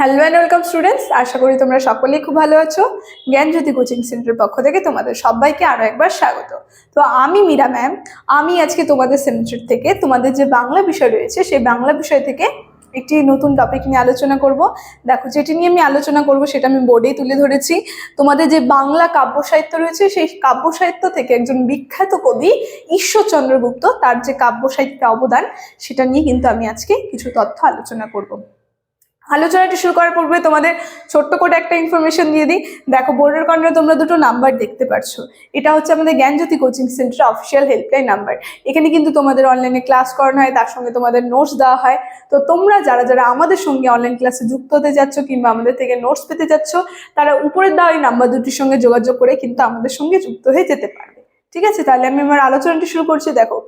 Hello and welcome students আশা করি তোমরা সকলেই খুব ভালো আছো। জ্ঞানজ্যোতি কোচিং সেন্টারের পক্ষ থেকে তোমাদের সবাইকে আরও একবার স্বাগত। তো আমি মীরা ম্যাম। আমি আজকে তোমাদের সেমিস্টার থেকে তোমাদের যে বাংলা বিষয় রয়েছে, সেই বাংলা বিষয় থেকে একটি নতুন টপিক নিয়ে আলোচনা করব। দেখো, যেটি নিয়ে আমি আলোচনা করব, সেটা আমি বোর্ডেই তুলে ধরেছি। তোমাদের যে বাংলা কাব্য সাহিত্য রয়েছে, সেই কাব্য সাহিত্য থেকে একজন বিখ্যাত কবি ঈশ্বরচন্দ্র গুপ্ত, তার যে কাব্য সাহিত্যে অবদান, সেটা নিয়ে কিন্তু আমি আজকে কিছু তথ্য আলোচনা করব। আলোচনাটি শুরু করার পূর্বে তোমাদের ছোট্ট করে একটা ইনফরমেশন দিয়ে দিই। দেখো, বোর্ডের কর্নারে তোমরা দুটো নাম্বার দেখতে পাচ্ছ এটা হচ্ছে আমাদের Gyanjyoti coaching centre official helpline number এখানে কিন্তু তোমাদের অনলাইনে ক্লাস করানো হয়, তার সঙ্গে তোমাদের নোটস দেওয়া হয়। তো তোমরা যারা যারা আমাদের সঙ্গে অনলাইন ক্লাসে যুক্ত হতে যাচ্ছ কিংবা আমাদের থেকে নোটস পেতে যাচ্ছ, তারা উপরের দেওয়া এই নাম্বার দুটির সঙ্গে যোগাযোগ করে কিন্তু আমাদের সঙ্গে যুক্ত হয়ে যেতে পারবে। ঠিক আছে? তাহলে আমি আমার আলোচনাটি শুরু করছি। দেখো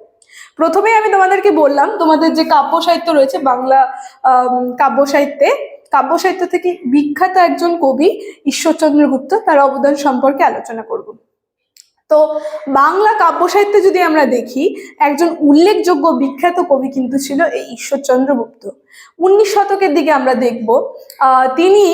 প্রথমেই আমি তোমাদেরকে বললাম, তোমাদের যে কাব্য সাহিত্য রয়েছে বাংলা কাব্য সাহিত্যে, কাব্য সাহিত্য থেকে বিখ্যাত একজন কবি ঈশ্বরচন্দ্র গুপ্ত, তার অবদান সম্পর্কে আলোচনা করব। তো বাংলা কাব্য সাহিত্যে যদি আমরা দেখি, একজন উল্লেখযোগ্য বিখ্যাত কবি কিন্তু ছিল এই ঈশ্বরচন্দ্র গুপ্ত। উনিশ শতকের দিকে আমরা দেখব তিনি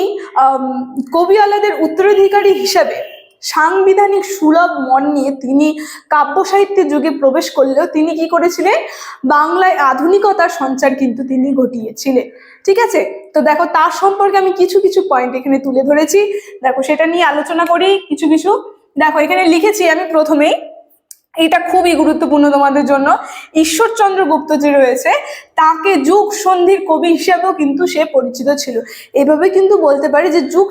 কবিওয়ালাদের উত্তরাধিকারী হিসাবে সাংবিধানিক সুলভ মন নিয়ে তিনি কাব্য সাহিত্যের যুগে প্রবেশ করলেও তিনি কি করেছিলেন? বাংলায় আধুনিকতার সঞ্চার কিন্তু তিনি ঘটিয়েছিলেন। ঠিক আছে? তো দেখো, তার সম্পর্কে আমি কিছু কিছু পয়েন্ট এখানে তুলে ধরেছি। দেখো, সেটা নিয়ে আলোচনা করি, কিছু কিছু। দেখো, এখানে লিখেছি আমি প্রথমেই এটা খুবই গুরুত্বপূর্ণ তোমাদের জন্য। ঈশ্বরচন্দ্র গুপ্ত যে রয়েছে, তাকে যুগ সন্ধির কবি হিসাবেও কিন্তু সে পরিচিত ছিল। এভাবে কিন্তু বলতে পারি যে যুগ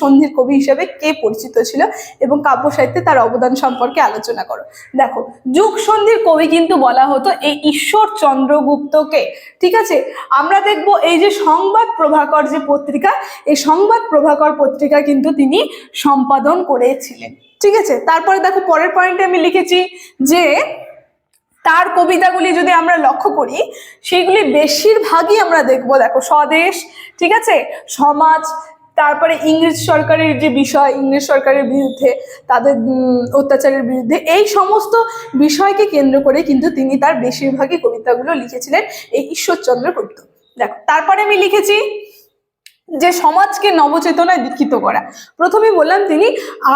সন্ধির কবি হিসাবে কে পরিচিত ছিল এবং কাব্য সাহিত্যে তার অবদান সম্পর্কে আলোচনা করো। দেখো, যুগ সন্ধির কবি কিন্তু বলা হতো এই ঈশ্বরচন্দ্র গুপ্তকে। ঠিক আছে? আমরা দেখব এই যে সংবাদ প্রভাকর যে পত্রিকা, এই সংবাদ প্রভাকর পত্রিকা কিন্তু তিনি সম্পাদন করেছিলেন। ঠিক আছে? তারপরে দেখো, পরের পয়েন্টে আমি লিখেছি যে, তার কবিতাগুলি যদি আমরা লক্ষ্য করি সেগুলি বেশিরভাগই আমরা দেখব, দেখো, স্বদেশ, ঠিক আছে? সমাজ, তারপরে ইংরেজ সরকারের যে বিষয়, ইংরেজ সরকারের বিরুদ্ধে, তাদের অত্যাচারের বিরুদ্ধে, এই সমস্ত বিষয়কে কেন্দ্র করে কিন্তু তিনি তার বেশিরভাগই কবিতাগুলো লিখেছিলেন এই ঈশ্বরচন্দ্র গুপ্ত দেখো, তারপরে আমি লিখেছি যে সমাজকে নবচেতনায় দীক্ষিত করা। প্রথমে বললাম তিনি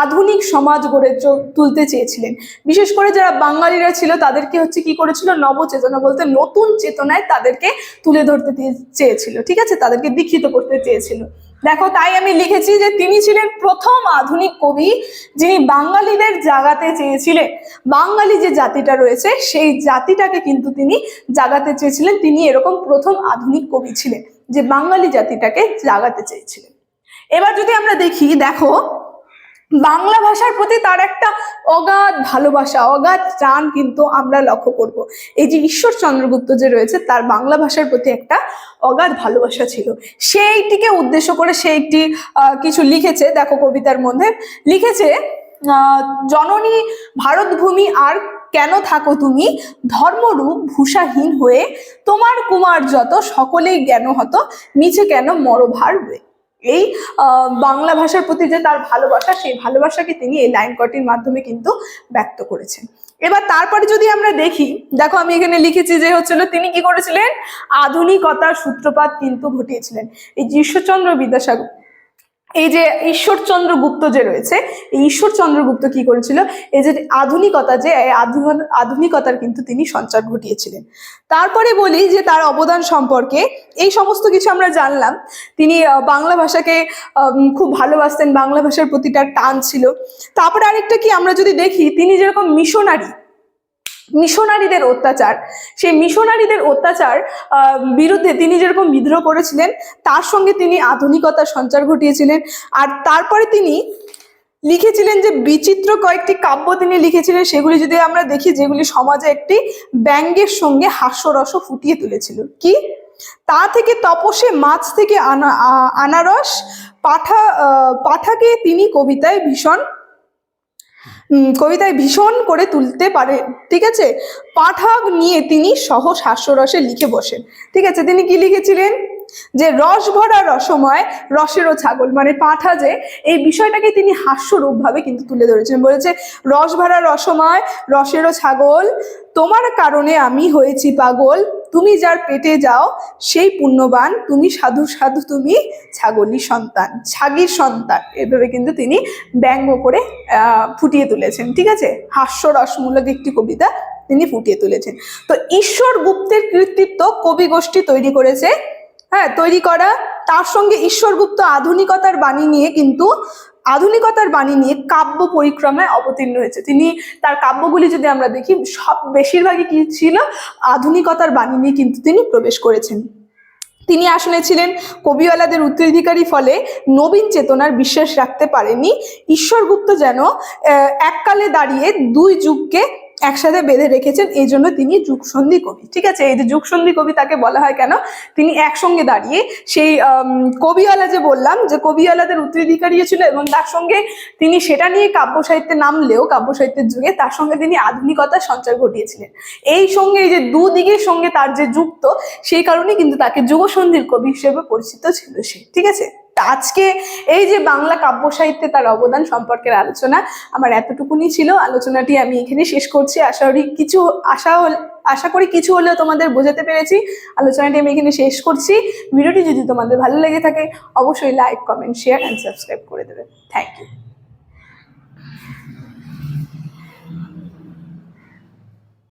আধুনিক সমাজ গড়ে তুলতে চেয়েছিলেন। বিশেষ করে যারা বাঙালিরা ছিল তাদেরকে হচ্ছে কি করেছিল? নবচেতনা বলতে নতুন চেতনায় তাদেরকে তুলে ধরতে চেয়েছিল, ঠিক আছে? তাদেরকে দীক্ষিত করতে চেয়েছিল। দেখো, তাই আমি লিখেছি যে তিনি ছিলেন প্রথম আধুনিক কবি যিনি বাঙালিদের জাগাতে চেয়েছিলেন। বাঙালি যে জাতিটা রয়েছে, সেই জাতিটাকে কিন্তু তিনি জাগাতে চেয়েছিলেন। তিনি এরকম প্রথম আধুনিক কবি ছিলেন। যে বাঙালি জাতিটাকে জাগাতে চেয়েছিলেন। এবার যদি আমরা দেখি, দেখো, বাংলা ভাষার প্রতি তার একটা অগাধ ভালোবাসা, অগাধ টান কিন্তু আমরা লক্ষ্য করব। এই যে ঈশ্বর চন্দ্রগুপ্ত যে রয়েছে, তার বাংলা ভাষার প্রতি একটা অগাধ ভালোবাসা ছিল। সেইটিকে উদ্দেশ্য করে সে একটি কিছু লিখেছে, দেখো কবিতার মধ্যে। লিখেছে জননী ভারতভূমি আর কেন থাকো তুমি? ধর্মরূপ ভূষাহীন হয়ে তোমার কুমার যত সকলেই জ্ঞান হতো, মিছে কেন মরভার হয়ে? এই বাংলা ভাষার প্রতি যে তার ভালোবাসা, সেই ভালোবাসাকে তিনি এই লাইন কটির মাধ্যমে কিন্তু ব্যক্ত করেছেন। এবার তারপরে যদি আমরা দেখি, দেখো আমি এখানে লিখেছি যে হচ্ছিল তিনি কি করেছিলেন? আধুনিকতার সূত্রপাত কিন্তু ঘটিয়েছিলেন। এই যে বিদ্যাসাগর এই যে ঈশ্বরচন্দ্র গুপ্ত যে রয়েছে, এই ঈশ্বরচন্দ্র গুপ্ত কি করেছিল? এই যে আধুনিকতা যে আধুনিকতার কিন্তু তিনি সঞ্চার ঘটিয়েছিলেন। তারপরে বলি যে তার অবদান সম্পর্কে এই সমস্ত কিছু আমরা জানলাম। তিনি বাংলা ভাষাকে খুব ভালোবাসতেন, বাংলা ভাষার প্রতি তার টান ছিল। তারপরে আরেকটা কি আমরা যদি দেখি, তিনি যেরকম মিশনারি মিশনারিদের অত্যাচার। সেই মিশনারিদের অত্যাচার বিরুদ্ধে তিনি যেরকম বিদ্রোহ করেছিলেন, তার সঙ্গে তিনি আধুনিকতার সঞ্চার ঘটিয়েছিলেন। আর তারপরে তিনি লিখেছিলেন যে বিচিত্র কয়েকটি কাব্য তিনি লিখেছিলেন, সেগুলি যদি আমরা দেখি, যেগুলি সমাজে একটি ব্যঙ্গের সঙ্গে হাস্যরস ফুটিয়ে তুলেছিল। কি? তা থেকে তপসে মাছ থেকে আনা আনারস পাঠা পাঠাকে তিনি কবিতায় ভীষণ কবিতায় ভীষণ করে তুলতে পারে, ঠিক আছে? পাঠক নিয়ে তিনি সহজ হাস্যরসে লিখে বসেন। ঠিক আছে, তিনি কি লিখেছিলেন? যে রস ভরা রসময় রসেরও ছাগল মানে পাঠা যে এই বিষয়টাকে তিনি হাস্যরূপভাবে কিন্তু তুলে ধরেছেন। বলেছে, রস ভরা রসময় রসেরও ছাগল, তোমার কারণে আমি হয়েছি পাগল তুমি যার পেটে যাও, সেই পুণ্যবান তুমি সাধু সাধু তুমি ছাগলি সন্তান, ছাগির সন্তান। এভাবে কিন্তু তিনি ব্যঙ্গ করে ফুটিয়ে তুলেছেন, ঠিক আছে? হাস্যরসমূলক একটি কবিতা তিনি ফুটিয়ে তুলেছেন। তো ঈশ্বর গুপ্তের কৃতিত্ব কবি গোষ্ঠী তৈরি করেছে। হ্যাঁ তৈরি করা, তার সঙ্গে ঈশ্বরগুপ্ত আধুনিকতার বাণী নিয়ে কিন্তু আধুনিকতার বাণী নিয়ে কাব্য পরিক্রমায় অবতীর্ণ হয়েছে। তিনি তার কাব্যগুলি যদি আমরা দেখি, সব, বেশিরভাগই কি ছিল? আধুনিকতার বাণী নিয়ে কিন্তু তিনি প্রবেশ করেছেন। তিনি আসলে ছিলেন কবিওয়ালাদের উত্তরাধিকারী ফলে নবীন চেতনার বিশ্বাস রাখতে পারেনি ঈশ্বরগুপ্ত যেন এককালে দাঁড়িয়ে দুই যুগকে একসাথে বেঁধে রেখেছেন, এই জন্য তিনি যুগসন্ধি কবি। ঠিক আছে? এই যে যুগসন্ধি কবি তাকে বলা হয় কেন? তিনি একসঙ্গে দাঁড়িয়ে সেই কবিওয়ালা যে বললাম, যে কবিওয়ালাদের উত্তরাধিকারী ছিল এবং তার সঙ্গে তিনি সেটা নিয়ে কাব্য সাহিত্যে নামলেও কাব্য সাহিত্যের যুগে তার সঙ্গে তিনি আধুনিকতার সঞ্চার ঘটিয়েছিলেন। এই সঙ্গে, এই যে দুদিকের সঙ্গে তার যে যুক্ত, সেই কারণে কিন্তু তাকে যুগসন্ধির কবি হিসেবে পরিচিত ছিল সে। ঠিক আছে? আজকে এই যে বাংলা কাব্য সাহিত্যে তার অবদান সম্পর্কের আলোচনা আমার এতটুকুনি ছিল। আলোচনাটি আমি এখানে শেষ করছি। আশা করি কিছু, আশা আশা করি কিছু হলেও তোমাদের বোঝাতে পেরেছি। আলোচনাটি আমি এখানে শেষ করছি। ভিডিওটি যদি তোমাদের ভালো লেগে থাকে, অবশ্যই like comment share and subscribe করে দেবে। Thank you